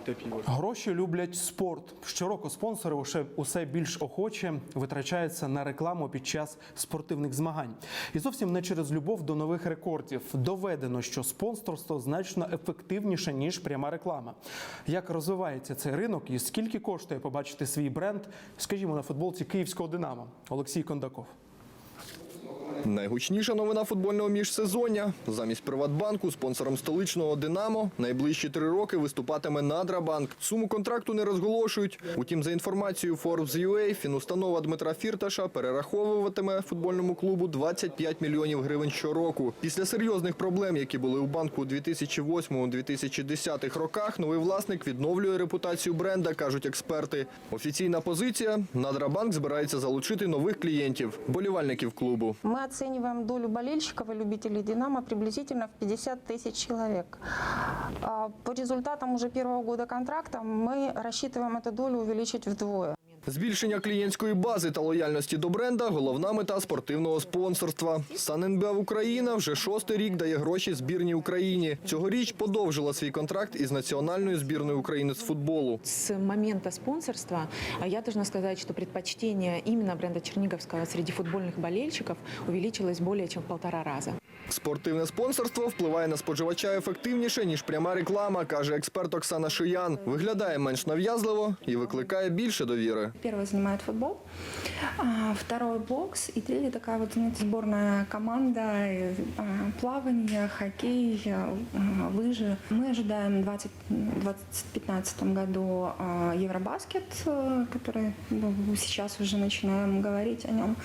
tapis. voilà. Гроші люблять спорт. Щороку спонсори усе, усе більш охоче витрачаються на рекламу під час спортивних змагань. І зовсім не через любов до нових рекордів. Доведено, що спонсорство значно ефективніше ніж пряма реклама. Як розвивається цей ринок і скільки коштує побачити свій бренд, скажімо, на футболці київського Динамо Олексій Кондаков. Найгучніша новина футбольного міжсезоння. Замість Приватбанку спонсором столичного Динамо найближчі три роки виступатиме Надрабанк. Суму контракту не розголошують. Утім, за інформацією Forbes.ua, фінустанова Дмитра Фірташа перераховуватиме футбольному клубу 25 мільйонів гривень щороку. Після серйозних проблем, які були у банку у 2008-2010 роках, новий власник відновлює репутацію бренда, кажуть експерти. Офіційна позиція – Надрабанк збирається залучити нових клієнтів, болівальників клубу Мы оцениваем долю болельщиков и любителей «Динамо» приблизительно в 50 тысяч человек. А По результатам уже первого года контракта мы рассчитываем эту долю увеличить вдвое. Збільшення клієнтської бази та лояльності до бренда – головна мета спортивного спонсорства. «Саненбев Україна» вже шостий рік дає гроші збірній Україні. Цьогоріч подовжила свій контракт із національною збірною України з футболу. С момента спонсорства я должна сказать, что предпочтение именно бренда Черниговского среди футбольных болельщиков увеличилось более чем в полтора раза. Спортивне спонсорство впливає на споживача ефективніше, ніж пряма реклама, каже експерт Оксана Шиян. Виглядає менш нав'язливо і викликає більше довіри. Первый занимает футбол, а, второй бокс и третий такая вот, знаете, сборная команда, э, а, плавание, хоккей, а, лыжи. Мы ожидаем в 20 2015 году а, Евробаскет, э, который ну, сейчас уже начинаем говорить о нем.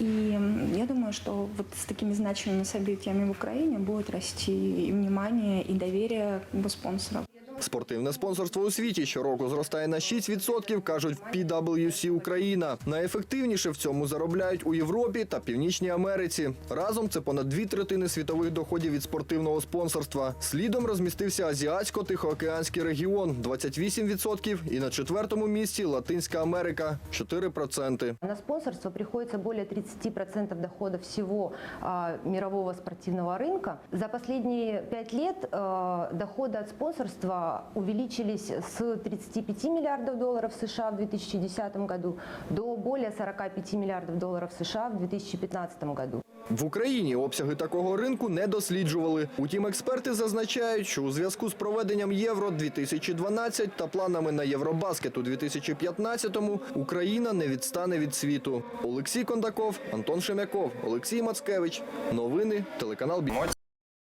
И м, я думаю, что вот с такими значимыми событиями в Украине будет расти и внимание, и доверие как бы, спонсоров. Спортивне спонсорство у світі щороку зростає на 6%, кажуть в PwC Україна. Найефективніше в цьому заробляють у Європі та Північній Америці. Разом це понад дві третини світових доходів від спортивного спонсорства. Слідом розмістився Азіатсько-Тихоокеанський регіон 28% і на четвертому місці Латинська Америка 4%. На спонсорство приходится более 30% дохода всего а, мирового спортивного рынка. За пять лет а, доходы от спонсорства увеличились с 35 миллиардов долларов США в 2010 году до более 45 миллиардов долларов США в 2015 году. В Україні обсяги такого ринку не досліджували. Утім, експерти зазначають, що у зв'язку з проведенням Євро 2012 та планами на Євробаскет у 2015-му Україна не відстане від світу. Олексій Кондаков, Антон Шемяков, Олексій Мацкевич. Новини телеканал Бі.